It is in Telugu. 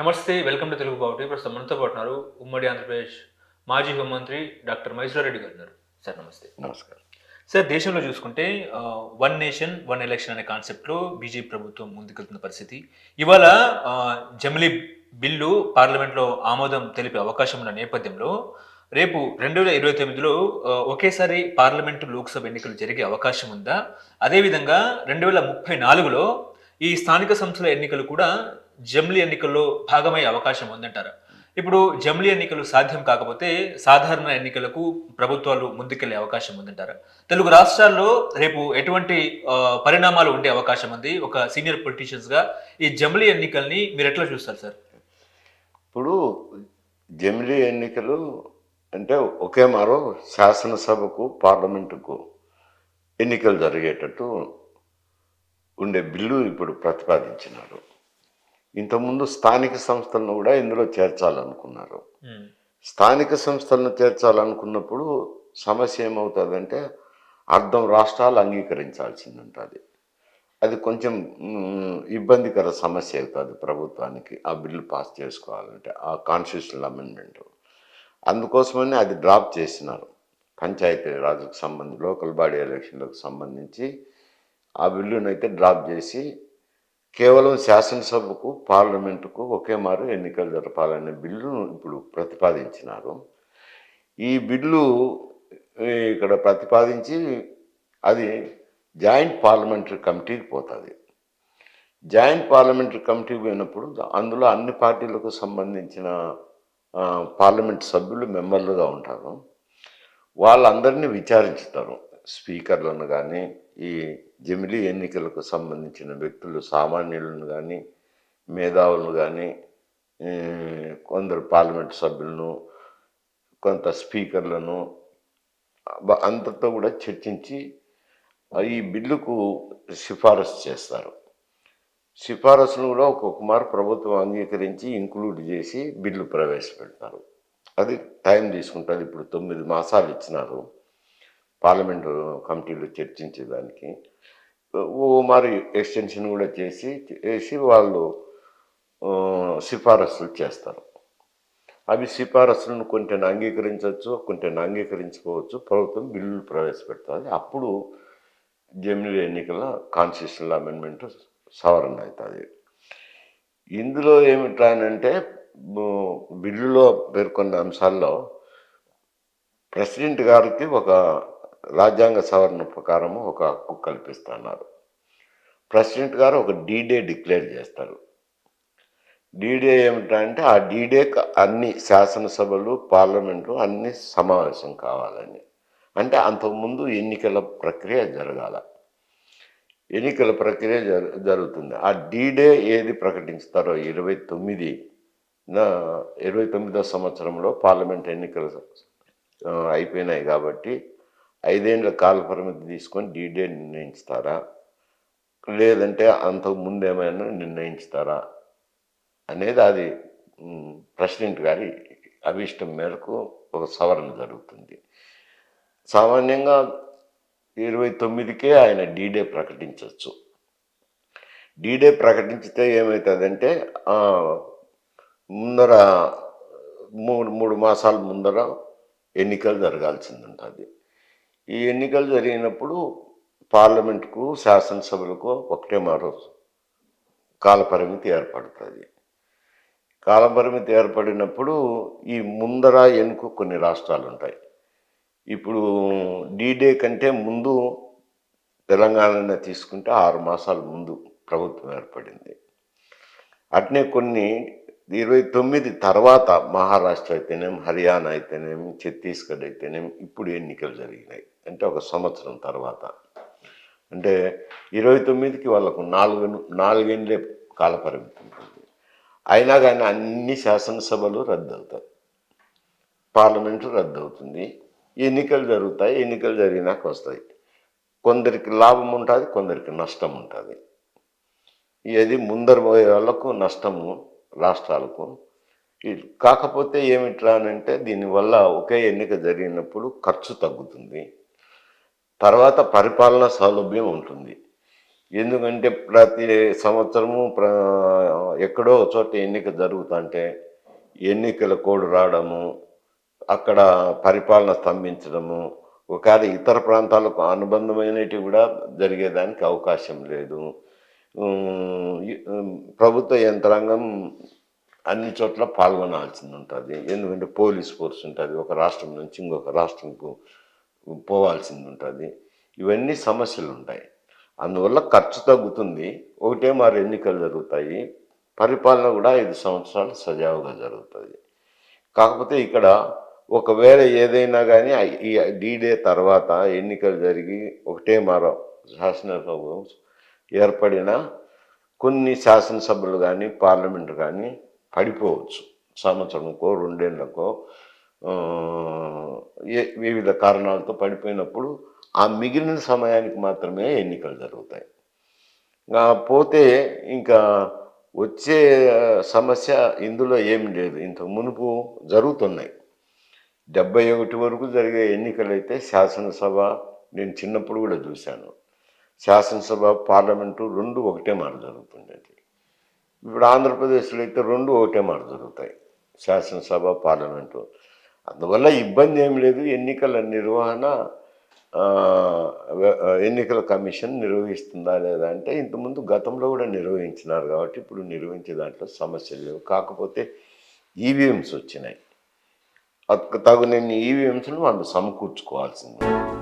నమస్తే వెల్కమ్ టు తెలుగు బావుటి ప్రస్తుతం మనతో పాటు ఉన్నారు ఉమ్మడి ఆంధ్రప్రదేశ్ మాజీ హోంమంత్రి డాక్టర్ మహేశ్వర రెడ్డి గారు ఉన్నారు. సార్ నమస్తే. నమస్కారం. సార్ దేశంలో చూసుకుంటే వన్ నేషన్ వన్ ఎలక్షన్ అనే కాన్సెప్ట్లో బీజేపీ ప్రభుత్వం ముందుకెళ్తున్న పరిస్థితి. ఇవాళ జమిలీ బిల్లు పార్లమెంట్లో ఆమోదం తెలిపే అవకాశం ఉన్న నేపథ్యంలో రేపు రెండు వేల ఇరవై తొమ్మిదిలో ఒకేసారి పార్లమెంటు లోక్సభ ఎన్నికలు జరిగే అవకాశం ఉందా? అదేవిధంగా రెండు వేల ముప్పై నాలుగులో ఈ స్థానిక సంస్థల ఎన్నికలు కూడా జమ్లీ ఎన్నికల్లో భాగమయ్యే అవకాశం ఉందంటారా. ఇప్పుడు జమ్లీ ఎన్నికలు సాధ్యం కాకపోతే సాధారణ ఎన్నికలకు ప్రభుత్వాలు ముందుకెళ్ళే అవకాశం ఉందంటారా. తెలుగు రాష్ట్రాల్లో రేపు ఎటువంటి పరిణామాలు ఉండే అవకాశం ఉంది. ఒక సీనియర్ పొలిటీషియన్స్గా ఈ జమ్లీ ఎన్నికల్ని మీరు ఎట్లా చూస్తారు సార్? ఇప్పుడు జమిలీ ఎన్నికలు అంటే ఒకే మారో శాసనసభకు పార్లమెంటుకు ఎన్నికలు జరిగేటట్టు ఉండే బిల్లు ఇప్పుడు ప్రతిపాదించినారు. ఇంతకుముందు స్థానిక సంస్థలను కూడా ఇందులో చేర్చాలనుకున్నారు. స్థానిక సంస్థలను చేర్చాలనుకున్నప్పుడు సమస్య ఏమవుతుందంటే అర్థం రాష్ట్రాలు అంగీకరించాల్సింది ఉంటుంది అది కొంచెం ఇబ్బందికర సమస్య అవుతుంది ప్రభుత్వానికి ఆ బిల్లు పాస్ చేసుకోవాలంటే ఆ కాన్స్టిట్యూషనల్ అమెండ్మెంట్. అందుకోసమని అది డ్రాప్ చేసినారు. పంచాయతీ రాజుకు సంబంధించి లోకల్ బాడీ ఎలక్షన్లకు సంబంధించి ఆ బిల్లును అయితే డ్రాప్ చేసి కేవలం శాసనసభకు పార్లమెంటుకు ఒకే మారు ఎన్నికలు జరపాలనే బిల్లును ఇప్పుడు ప్రతిపాదించినారు. ఈ బిల్లు ఇక్కడ ప్రతిపాదించి అది జాయింట్ పార్లమెంటరీ కమిటీకి పోతుంది. జాయింట్ పార్లమెంటరీ కమిటీకి పోయినప్పుడు అందులో అన్ని పార్టీలకు సంబంధించిన పార్లమెంట్ సభ్యులు మెంబర్లుగా ఉంటారు. వాళ్ళందరినీ విచారించుతారు. స్పీకర్లను కానీ ఈ జమిలీ ఎన్నికలకు సంబంధించిన వ్యక్తులు సామాన్యులను కానీ మేధావులను కానీ కొందరు పార్లమెంట్ సభ్యులను కొంత స్పీకర్లను అంతతో కూడా చర్చించి ఈ బిల్లుకు సిఫారసు చేస్తారు. సిఫారసును కూడా ఒక్కొక్క మారు ప్రభుత్వం అంగీకరించి ఇంక్లూడ్ చేసి బిల్లు ప్రవేశపెడతారు. అది టైం తీసుకుంటుంది. ఇప్పుడు తొమ్మిది మాసాలు ఇచ్చినారు. పార్లమెంటు కమిటీలో చర్చించేదానికి. ఓ మరి ఎక్స్టెన్షన్ కూడా చేసి చేసి వాళ్ళు సిఫారసులు చేస్తారు. అవి సిఫారసులను కొంచెం అంగీకరించవచ్చు కొంచెం అంగీకరించుకోవచ్చు. ప్రభుత్వం బిల్లులు ప్రవేశపెడుతుంది. అప్పుడు జమిలీ ఎన్నికల కాన్స్టిట్యూషనల్ అమెండ్మెంట్ సవరణ అవుతుంది ఇందులో ఏమిటానంటే అంటే బిల్లులో పేర్కొన్న అంశాల్లో ప్రెసిడెంట్ గారికి ఒక రాజ్యాంగ సవరణ ప్రకారము ఒక హక్కు కల్పిస్తున్నారు. ప్రెసిడెంట్ గారు ఒక డీడే డిక్లేర్ చేస్తారు. డీడే ఏమిటంటే ఆ డీడేకి అన్ని శాసనసభలు పార్లమెంటు అన్ని సమావేశం కావాలని. అంటే అంతకుముందు ఎన్నికల ప్రక్రియ జరగాల. ఎన్నికల ప్రక్రియ జరుగుతుంది. ఆ డీడే ఏది ప్రకటిస్తారో ఇరవై తొమ్మిది ఇరవై తొమ్మిదో సంవత్సరంలో పార్లమెంట్ ఎన్నికలు అయిపోయినాయి కాబట్టి ఐదేండ్ల కాల పరిమితి తీసుకొని డీడే నిర్ణయించుతారా? లేదంటే అంతకు ముందేమైనా నిర్ణయించుతారా? అనేది అది ప్రెసిడెంట్ గారి అభిష్టం మేరకు ఒక సవరణ జరుగుతుంది. సామాన్యంగా ఇరవై తొమ్మిదికే ఆయన డీడే ప్రకటించవచ్చు డీడే ప్రకటించితే ఏమవుతుందంటే ముందర మూడు మూడు మాసాల ముందర ఎన్నికలు జరగాల్సింది ఉంటుంది ఈ ఎన్నికలు జరిగినప్పుడు పార్లమెంట్కు శాసనసభలకు ఒకటే మరో కాలపరిమితి ఏర్పడుతుంది. కాలపరిమితి ఏర్పడినప్పుడు ఈ ముందర ఎన్నుకు కొన్ని రాష్ట్రాలు ఉంటాయి. ఇప్పుడు డీడే కంటే ముందు తెలంగాణ తీసుకుంటే ఆరు మాసాల ముందు ప్రభుత్వం ఏర్పడింది. అట్నే కొన్ని ఇరవై తొమ్మిది తర్వాత మహారాష్ట్ర అయితేనేం హర్యానా అయితేనేం ఛత్తీస్గఢ్ అయితేనేం ఇప్పుడు ఎన్నికలు జరిగినాయి. అంటే ఒక సంవత్సరం తర్వాత. అంటే ఇరవై తొమ్మిదికి వాళ్ళకు నాలుగు నాలుగేళ్ళే కాలపరిమితి ఉంటుంది అయినా కానీ అన్ని శాసనసభలు రద్దు అవుతాయి పార్లమెంటు రద్దు అవుతుంది ఎన్నికలు జరుగుతాయి ఎన్నికలు జరిగినాక వస్తాయి. కొందరికి లాభం ఉంటుంది కొందరికి నష్టం ఉంటుంది. ఇది ముందర పోయే వాళ్ళకు నష్టము రాష్ట్రాలకు. కాకపోతే ఏమిట్రా అంటే దీనివల్ల ఒకే ఎన్నిక జరిగినప్పుడు ఖర్చు తగ్గుతుంది. తర్వాత పరిపాలన సౌలభ్యం ఉంటుంది. ఎందుకంటే ప్రతి సంవత్సరము ప్ర ఎక్కడో చోట ఎన్నిక జరుగుతుంటే ఎన్నికల కోడ్ రావడము అక్కడ పరిపాలన స్తంభించడము ఒకవేళ ఇతర ప్రాంతాలకు అనుబంధమైనవి కూడా జరిగేదానికి అవకాశం లేదు. ప్రభుత్వ యంత్రాంగం అన్ని చోట్ల పాల్గొనాల్సింది ఉంటుంది ఎందుకంటే పోలీస్ ఫోర్స్ ఉంటుంది ఒక రాష్ట్రం నుంచి ఇంకొక రాష్ట్రంకు పోవాల్సింది ఉంటుంది ఇవన్నీ సమస్యలు ఉంటాయి అందువల్ల ఖర్చు తగ్గుతుంది. ఒకటే మరి ఎన్నికలు జరుగుతాయి. పరిపాలన కూడా ఐదు సంవత్సరాలు సజావుగా జరుగుతుంది. కాకపోతే ఇక్కడ ఒకవేళ ఏదైనా కానీ ఈ డీడే తర్వాత ఎన్నికలు జరిగి ఒకటే మరో శాసనసభ ఏర్పడిన కొన్ని శాసనసభలు కానీ పార్లమెంటు కానీ పడిపోవచ్చు. సంవత్సరంకో రెండేళ్ళకో ఏ- వివిధ కారణాలతో పడిపోయినప్పుడు ఆ మిగిలిన సమయానికి మాత్రమే ఎన్నికలు జరుగుతాయి. పోతే ఇంకా వచ్చే సమస్య ఇందులో ఏమి లేదు. ఇంత మునుపు జరుగుతున్నాయి. డెబ్బై ఒకటి వరకు జరిగే ఎన్నికలైతే శాసనసభ నేను చిన్నప్పుడు కూడా చూశాను. శాసనసభ పార్లమెంటు రెండు ఒకటే మాట జరుగుతుండేది. ఇప్పుడు ఆంధ్రప్రదేశ్లో అయితే రెండు ఒకటే మాట జరుగుతాయి. శాసనసభ పార్లమెంటు. అందువల్ల ఇబ్బంది ఏం లేదు. ఎన్నికల నిర్వహణ ఎన్నికల కమిషన్ నిర్వహిస్తుందా లేదా అంటే ఇంతకుముందు గతంలో కూడా నిర్వహించినారు కాబట్టి ఇప్పుడు నిర్వహించే దాంట్లో సమస్యలు లేవు కాకపోతే ఈవీఎంస్ వచ్చినాయి. అక్- తగు నేను ఈవీఎంస్ను వాళ్ళు సమకూర్చుకోవాల్సింది.